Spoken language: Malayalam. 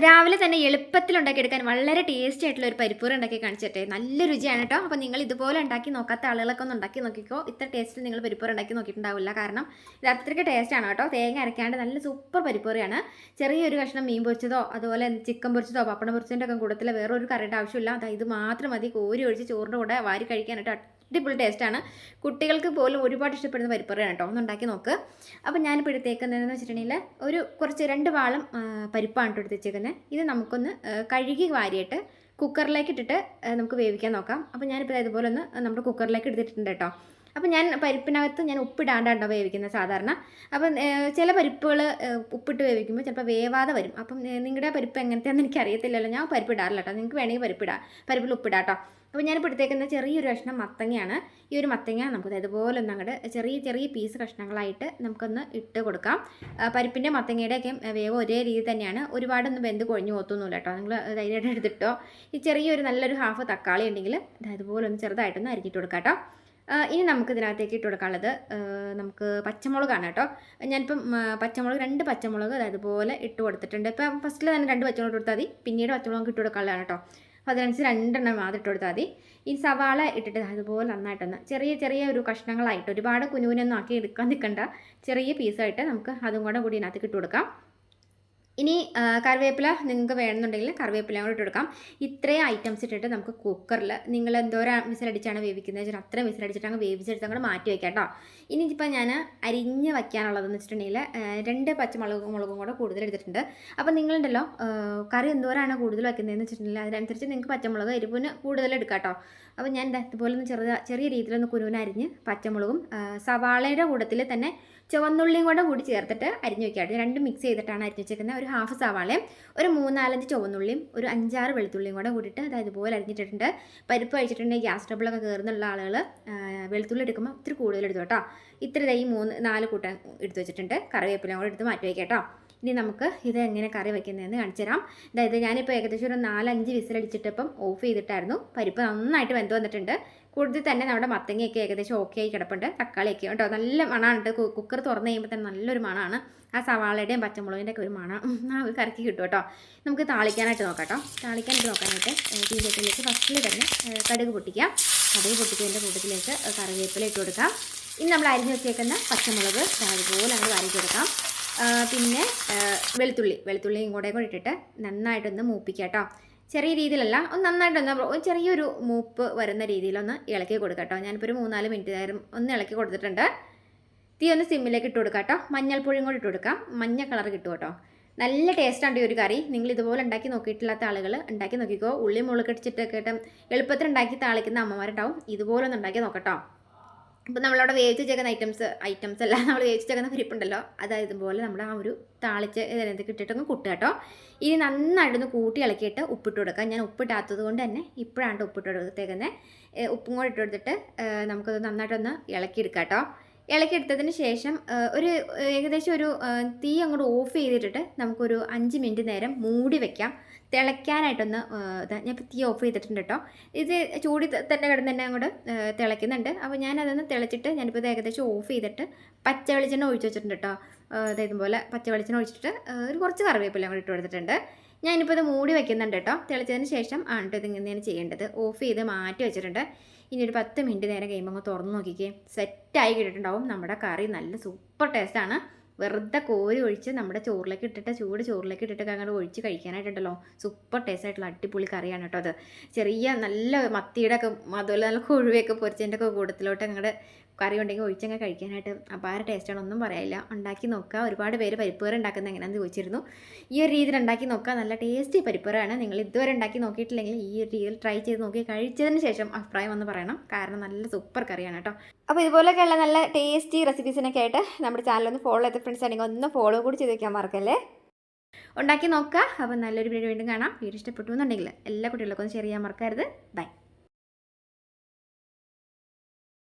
രാവിലെ തന്നെ എളുപ്പത്തിൽ ഉണ്ടാക്കിയെടുക്കാൻ വളരെ ടേസ്റ്റി ആയിട്ടുള്ള ഒരു പരിപ്പൂർ ഉണ്ടാക്കി കാണിച്ചിട്ടെ. നല്ല രുചിയാണ് കേട്ടോ അപ്പോൾ നിങ്ങൾ ഇതുപോലെ ഉണ്ടാക്കി നോക്കാത്ത ആളുകളൊക്കെ ഒന്ന് ഉണ്ടാക്കി നോക്കിക്കോ. ഇത്ര ടേസ്റ്റിൽ നിങ്ങൾ പരിപ്പൂർ ഉണ്ടാക്കി നോക്കിയിട്ടുണ്ടാവില്ല. കാരണം ഇത് അത്രയ്ക്ക് ടേസ്റ്റാണ് കേട്ടോ തേങ്ങ അരയ്ക്കാണ്ട് നല്ല സൂപ്പർ പരിപ്പൂറിയാണ് ചെറിയൊരു കഷ്ണം മീൻ പൊരിച്ചതോ അതുപോലെ ചിക്കൻ പൊരിച്ചതോ പപ്പടം പൊരിച്ചതിന്റെ ഒക്കെ കൂട്ടത്തിൽ വേറൊരു കറിയുടെ ആവശ്യമില്ല. അതായത് ഇത് മാത്രം മതി. കോരി ഒഴിച്ച് ചോറിന്റെ കൂടെ വാരി കഴിക്കാനായിട്ട് അടിപൊളി ടേസ്റ്റാണ് കുട്ടികൾക്ക് പോലും ഒരുപാട് ഇഷ്ടപ്പെടുന്ന പരിപ്പറിയാണ് കേട്ടോ ഒന്ന് ഉണ്ടാക്കി നോക്ക്. അപ്പോൾ ഞാനിപ്പോൾ എടുത്തേക്കുന്നതെന്ന് വെച്ചിട്ടുണ്ടെങ്കിൽ ഒരു കുറച്ച് രണ്ട് വാളം പരിപ്പാണ് കേട്ടോ എടുത്തേക്കുന്നത് ഇത് നമുക്കൊന്ന് കഴുകി വാരിയിട്ട് കുക്കറിലേക്ക് ഇട്ടിട്ട് നമുക്ക് വേവിക്കാൻ നോക്കാം. അപ്പോൾ ഞാനിപ്പോൾ ഇതുപോലെ ഒന്ന് നമ്മുടെ കുക്കറിലേക്ക് എടുത്തിട്ടുണ്ട് കേട്ടോ അപ്പോൾ ഞാൻ പരിപ്പിനകത്ത് ഞാൻ ഉപ്പിടാണ്ടാണ്ടോ വേവിക്കുന്നത് സാധാരണ. അപ്പം ചില പരിപ്പുകൾ ഉപ്പിട്ട് വേവിക്കുമ്പോൾ ചിലപ്പോൾ വേവാതെ വരും. അപ്പം നിങ്ങളുടെ പരിപ്പ് എങ്ങനത്തെയാണെന്ന് എനിക്കറിയത്തില്ലല്ലോ. ഞാൻ പരിപ്പിടാറില്ല കേട്ടോ നിങ്ങൾക്ക് വേണമെങ്കിൽ പരിപ്പിടാം പരിപ്പിൽ ഉപ്പിടാം കേട്ടോ അപ്പോൾ ഞാനിപ്പോൾ എടുത്തേക്കുന്ന ചെറിയൊരു കഷ്ണം മത്തങ്ങയാണ്. ഈ ഒരു മത്തങ്ങ നമുക്ക് ഇതുപോലെ ഒന്ന് അങ്ങോട്ട് ചെറിയ ചെറിയ പീസ് കഷ്ണങ്ങളായിട്ട് നമുക്കൊന്ന് ഇട്ട് കൊടുക്കാം. പരിപ്പിന്റെ മത്തങ്ങയുടെയൊക്കെ വേവ് ഒരേ രീതി തന്നെയാണ്. ഒരുപാടൊന്നും വെന്ത് കൊഴിഞ്ഞു പോത്തൊന്നുമില്ല കേട്ടോ. നിങ്ങൾ ധൈര്യമായിട്ട് എടുത്തിട്ടോ. ഈ ചെറിയൊരു നല്ലൊരു ഹാഫ് തക്കാളി ഉണ്ടെങ്കിൽ ഇതുപോലെ ഒന്ന് ചെറുതായിട്ടൊന്ന് അരിഞ്ഞിട്ട് കൊടുക്കാം കേട്ടോ. ഇനി നമുക്ക് ഇതിനകത്തേക്ക് ഇട്ട് കൊടുക്കാനുള്ളത് നമുക്ക് പച്ചമുളകാണ് കേട്ടോ. ഞാനിപ്പം പച്ചമുളക് രണ്ട് പച്ചമുളക് അതുപോലെ ഇട്ട് കൊടുത്തിട്ടുണ്ട്. ഇപ്പം ഫസ്റ്റിൽ തന്നെ രണ്ട് പച്ചമുളക് കൊടുത്താൽ മതി. പിന്നീട് പച്ചമുളക് ഇട്ട് കൊടുക്കാനുള്ളതാണ് കേട്ടോ. അപ്പോൾ അതിനനുസരിച്ച് രണ്ടെണ്ണം മാത്രം ഇട്ട് കൊടുത്താൽ മതി. ഈ സവാള ഇട്ടിട്ട് അതുപോലെ നന്നായിട്ടൊന്ന് ചെറിയ ചെറിയ ഒരു കഷ്ണങ്ങളായിട്ട് ഒരുപാട് കുനുവിനൊന്നും ആക്കി എടുക്കാൻ നിൽക്കണ്ട ചെറിയ പീസായിട്ട് നമുക്ക് അതും കൂടെ കൂടി ഇതിനകത്ത് ഇട്ട് കൊടുക്കാം. ഇനി കറിവേപ്പില നിങ്ങൾക്ക് വേണമെന്നുണ്ടെങ്കിൽ കറിവേപ്പില കൂടെ ഇട്ട് കൊടുക്കാം. ഇത്രയും ഐറ്റംസ് ഇട്ടിട്ട് നമുക്ക് കുക്കറിൽ നിങ്ങൾ എന്തോരം വിസിലടിച്ചാണ് വേവിക്കുന്നത്. വെച്ചാൽ അത്രയും വിസിലടിച്ചിട്ട് അങ്ങ് വേവിച്ചെടുത്ത് അങ്ങോട്ട് മാറ്റി വയ്ക്കാം കേട്ടോ. ഇനി ഇപ്പോൾ ഞാൻ അരിഞ്ഞ് വയ്ക്കാനുള്ളതെന്ന് വെച്ചിട്ടുണ്ടെങ്കിൽ രണ്ട് പച്ചമുളകും മുളകും കൂടെ കൂടുതൽ എടുത്തിട്ടുണ്ട്. അപ്പോൾ നിങ്ങളുണ്ടല്ലോ കറി എന്തോരാണ് കൂടുതൽ വയ്ക്കുന്നതെന്ന് വെച്ചിട്ടുണ്ടെങ്കിൽ അതിനനുസരിച്ച് നിങ്ങൾക്ക് പച്ചമുളക് എരിവിന് കൂടുതൽ എടുക്കാം കേട്ടോ. അപ്പോൾ ഞാൻ ഇതുപോലെ ഒന്ന് ചെറുത ചെറിയ രീതിയിലൊന്ന് കുരുവിനരിഞ്ഞ് പച്ചമുളകും സവാളയുടെ കൂട്ടത്തിൽ തന്നെ ചുവന്നുള്ളിയും കൂടെ കൂടി ചേർത്തിട്ട് അരിഞ്ഞ് ഞാൻ രണ്ടും മിക്സ് ചെയ്തിട്ടാണ് അരിഞ്ഞു വെച്ചേക്കുന്നത് ഒരു ഹാഫ് സവാളയും ഒരു മൂന്നാലഞ്ച് ചുവന്നുള്ളിയും ഒരു അഞ്ചാറ് വെളുത്തുള്ളിയും കൂടെ കൂടിയിട്ട് അതായത് ഇതുപോലെ അരിഞ്ഞിട്ടിട്ടുണ്ട്. പരിപ്പ് കഴിച്ചിട്ടുണ്ടെങ്കിൽ ഗ്യാസ് ട്രബിളൊക്കെ കയറുന്നുള്ള ആളുകൾ വെളുത്തുള്ളി എടുക്കുമ്പോൾ ഇത്തിരി കൂടുതൽ എടുത്തു കേട്ടോ. ഇത്ര ഈ മൂന്ന് നാല് കൂട്ടം എടുത്തു വെച്ചിട്ടുണ്ട്. കറിവേപ്പിലയും കൂടെ എടുത്ത് മാറ്റി വയ്ക്കാം കേട്ടോ. ഇനി നമുക്ക് ഇത് എങ്ങനെ കറി വയ്ക്കുന്നതെന്ന് കാണിച്ചു തരാം. അതായത് ഞാനിപ്പോൾ ഏകദേശം ഒരു നാലഞ്ച് വിസിലടിച്ചിട്ടിപ്പം ഓഫ് ചെയ്തിട്ടായിരുന്നു. പരിപ്പ് നന്നായിട്ട് വെന്ത് വന്നിട്ടുണ്ട്. കൂടുതൽ തന്നെ നമ്മുടെ മത്തങ്ങയൊക്കെ ഏകദേശം ഓക്കെ ആയി കിടപ്പുണ്ട്. തക്കാളിയൊക്കെ കേട്ടോ നല്ല മണമാണ് കേട്ടോ. കുക്കർ തുറന്നു കഴിയുമ്പോൾ തന്നെ നല്ലൊരു മണമാണ് ആ സവാളയുടെയും പച്ചമുളകിന്റെ ഒക്കെ ഒരു മണം. ആ ഒരു കറക്കി കിട്ടും കേട്ടോ. നമുക്ക് താളിക്കാനായിട്ട് നോക്കാം കേട്ടോ. താളിക്കാനായിട്ട് നോക്കാനായിട്ട് തീരത്തിലേക്ക് ഫസ്റ്റിൽ തന്നെ കടുക് പൊട്ടിക്കാം. കടുക് പൊട്ടിക്കുന്നതിന്റെ കൂട്ടത്തിലേക്ക് കറിവേപ്പില ഇട്ട് കൊടുക്കാം. ഇനി നമ്മൾ അരിഞ്ഞ് വെച്ചേക്കുന്ന പച്ചമുളക് അതുപോലെ അങ്ങോട്ട് വാരി കൊടുക്കാം ആ, പിന്നെ വെളുത്തുള്ളി. വെളുത്തുള്ളിയും കൂടെ കൂടെ ഇട്ടിട്ട് നന്നായിട്ടൊന്ന് മൂപ്പിക്കുക കേട്ടോ ചെറിയ രീതിയിലല്ല ഒന്ന് നന്നായിട്ടൊന്ന് ചെറിയൊരു മൂപ്പ് വരുന്ന രീതിയിലൊന്ന് ഇളക്കി കൊടുക്കാം കേട്ടോ ഞാനിപ്പോൾ ഒരു മൂന്നാൽ മിനിറ്റ് നേരം ഒന്ന് ഇളക്കി കൊടുത്തിട്ടുണ്ട്. തീ ഒന്ന് സിമ്മിലേക്ക് ഇട്ട് കൊടുക്കാം കേട്ടോ മഞ്ഞൾപ്പൊഴിയും കൂടി ഇട്ട് കൊടുക്കാം. മഞ്ഞ കളർ കിട്ടും കേട്ടോ നല്ല ടേസ്റ്റാണ് ഈ ഒരു കറി. നിങ്ങൾ ഇതുപോലെ ഉണ്ടാക്കി നോക്കിയിട്ടില്ലാത്ത ആളുകൾ ഉണ്ടാക്കി നോക്കിക്കോ. ഉള്ളി മുളക് ഇടിച്ചിട്ടൊക്കെ ഇട്ട് എളുപ്പത്തിൽ ഉണ്ടാക്കി താളിക്കുന്ന അമ്മമാരുണ്ടാവും. ഇതുപോലെ ഒന്ന് ഉണ്ടാക്കി നോക്കട്ടോ. ഇപ്പം നമ്മളവിടെ വേവിച്ച് ചേക്കുന്ന ഐറ്റംസ് ഐറ്റംസ് അല്ല നമ്മൾ വേവിച്ച് ചേക്കുന്ന പരിപ്പുണ്ടല്ലോ. അതായത് ഇതുപോലെ നമ്മൾ ആ ഒരു താളിച്ച് ഇതിനകത്ത് കിട്ടിയിട്ടൊന്ന് കുട്ടുക കേട്ടോ. ഇനി നന്നായിട്ടൊന്ന് കൂട്ടി ഇളക്കിയിട്ട് ഉപ്പിട്ട് കൊടുക്കാം. ഞാൻ ഉപ്പിട്ടാത്തത് കൊണ്ട് തന്നെ ഇപ്പോഴാണ് ഉപ്പിട്ട് കൊടുത്തേക്കുന്നത് ഉപ്പും കൂടെ ഇട്ട് കൊടുത്തിട്ട് നമുക്കത് നന്നായിട്ടൊന്ന് ഇളക്കിയെടുക്കാം കേട്ടോ. ഇളക്കിയെടുത്തതിന് ശേഷം ഒരു ഏകദേശം ഒരു തീ അങ്ങോട്ട് ഓഫ് ചെയ്തിട്ടിട്ട് നമുക്കൊരു അഞ്ച് മിനിറ്റ് നേരം മൂടി വെക്കാം. തിളയ്ക്കാനായിട്ടൊന്ന് ഞാൻ ഇപ്പോൾ തീ ഓഫ് ചെയ്തിട്ടുണ്ട് കേട്ടോ. ഇത് ചൂടി തന്നെ കിടന്ന് തന്നെ അങ്ങോട്ട് തിളയ്ക്കുന്നുണ്ട്. അപ്പോൾ ഞാനതൊന്ന് തിളച്ചിട്ട് ഞാനിപ്പോൾ ഇത് ഏകദേശം ഓഫ് ചെയ്തിട്ട് പച്ച വെളിച്ചെണ്ണ ഒഴിച്ച് വെച്ചിട്ടുണ്ട് കേട്ടോ. അതായത് പോലെ പച്ച വെളിച്ചെണ്ണ ഒഴിച്ചിട്ട് ഒരു കുറച്ച് കറിവേപ്പില അങ്ങോട്ട് ഇട്ട് കൊടുത്തിട്ടുണ്ട്. ഞാനിപ്പോൾ ഇത് മൂടി വെക്കുന്നുണ്ട് കേട്ടോ. തിളച്ചതിന് ശേഷം ആണ് കേട്ടോ ഇങ്ങനെയാണ് ചെയ്യേണ്ടത്. ഓഫ് ചെയ്ത് മാറ്റി വെച്ചിട്ടുണ്ട്. ഇനി ഒരു പത്ത് മിനിറ്റ് നേരം കഴിയുമ്പോൾ അങ്ങ് തുറന്ന് നോക്കിക്കേ. സെറ്റായി കിട്ടിയിട്ടുണ്ടാവും. നമ്മുടെ കറി നല്ല സൂപ്പർ ടേസ്റ്റാണ് വെറുതെ കോരി ഒഴിച്ച് നമ്മുടെ ചോറിലേക്ക് ഇട്ടിട്ട് ചൂട് ചോറിലേക്ക് ഇട്ടിട്ട് അങ്ങോട്ട് ഒഴിച്ച് കഴിക്കാനായിട്ടുണ്ടല്ലോ. സൂപ്പർ ടേസ്റ്റ് ആയിട്ടുള്ള അടിപൊളി കറിയാണ് കേട്ടോ അത്. ചെറിയ നല്ല മത്തിയുടെ ഒക്കെ അതുപോലെ നല്ല കൊഴുവയൊക്കെ പൊരിച്ചതിന്റെ ഒക്കെ കൂട്ടത്തിലോട്ട് അങ്ങോട്ട് കറി ഉണ്ടെങ്കിൽ ഒഴിച്ചങ്ങ് കഴിക്കാനായിട്ട് അപാര ടേസ്റ്റാണ് ഒന്നും പറയാനില്ല. ഉണ്ടാക്കി നോക്കുക. ഒരുപാട് പേര് പരിപ്പുകറി ഉണ്ടാക്കുന്നത് എങ്ങനെയാണെന്ന് ചോദിച്ചിരുന്നു. ഈ ഒരു രീതിയിൽ ഉണ്ടാക്കി നോക്കുക. നല്ല ടേസ്റ്റി പരിപ്പുകറിയാണ്. നിങ്ങൾ ഇതുവരെ ഉണ്ടാക്കി നോക്കിയിട്ടില്ലെങ്കിൽ ഈ ഒരു രീതിയിൽ ട്രൈ ചെയ്ത് നോക്കി കഴിച്ചതിന് ശേഷം അഭിപ്രായം ഒന്ന് പറയണം. കാരണം നല്ല സൂപ്പർ കറിയാണ് കേട്ടോ. അപ്പോൾ ഇതുപോലെയൊക്കെയുള്ള നല്ല ടേസ്റ്റി റെസിപ്പീസിനൊക്കെ ആയിട്ട് നമ്മുടെ ചാനൽ ഒന്ന് ഫോളോ ചെയ്ത ഫ്രണ്ട്സ് ആണെങ്കിൽ ഒന്ന് ഫോളോ കൂടി ചെയ്ത് വയ്ക്കാൻ മറക്കല്ലേ? ഉണ്ടാക്കി നോക്കുക. അപ്പോൾ നല്ലൊരു വീഡിയോ വീണ്ടും കാണാം. വീഡിയോ ഇഷ്ടപ്പെട്ടു എന്നുണ്ടെങ്കിൽ എല്ലാ കുട്ടികൾക്കും ഷെയർ ചെയ്യാൻ മറക്കരുത്. ബൈ